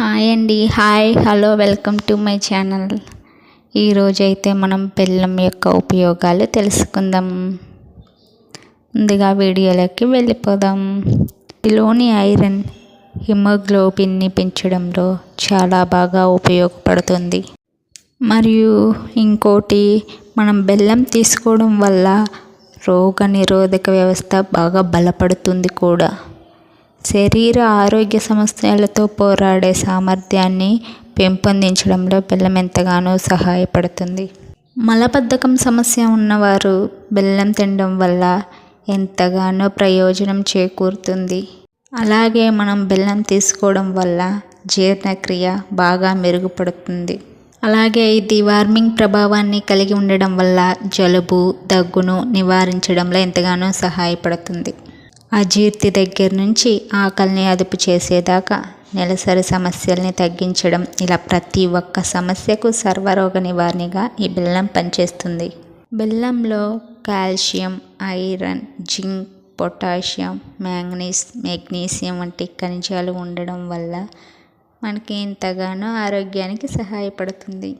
Hi అండి. Hi. Hello welcome to my channel. ఈరోజైతే మనం బెల్లం యొక్క ఉపయోగాలు తెలుసుకుందాం. ముందుగా వీడియోలోకి వెళ్ళిపోదాం. ఇలోని ఐరన్ హిమోగ్లోబిన్ని పెంచడంలో చాలా బాగా ఉపయోగపడుతుంది. మరియు ఇంకోటి మనం బెల్లం తీసుకోవడం వల్ల రోగ నిరోధక వ్యవస్థ బాగా బలపడుతుంది కూడా. శరీర ఆరోగ్య సమస్యలతో పోరాడే సామర్థ్యాన్ని పెంపొందించడంలో బెల్లం ఎంతగానో సహాయపడుతుంది. మలబద్ధకం సమస్య ఉన్నవారు బెల్లం తినడం వల్ల ఎంతగానో ప్రయోజనం చేకూరుతుంది. అలాగే మనం బెల్లం తీసుకోవడం వల్ల జీర్ణక్రియ బాగా మెరుగుపడుతుంది. అలాగే ఇది వార్మింగ్ ప్రభావాన్ని కలిగి ఉండడం వల్ల జలుబు దగ్గును నివారించడంలో ఎంతగానో సహాయపడుతుంది. అజీర్తి దగ్గర నుంచి ఆకలిని అదుపు చేసేదాకా నెలసరి సమస్యల్ని తగ్గించడం ఇలా ప్రతి ఒక్క సమస్యకు సర్వరోగ నివారణగా ఈ బెల్లం పనిచేస్తుంది. బెల్లంలో calcium iron zinc potassium manganese magnesium వంటి ఖనిజాలు ఉండడం వల్ల మనకి ఎంతగానో ఆరోగ్యానికి సహాయపడుతుంది.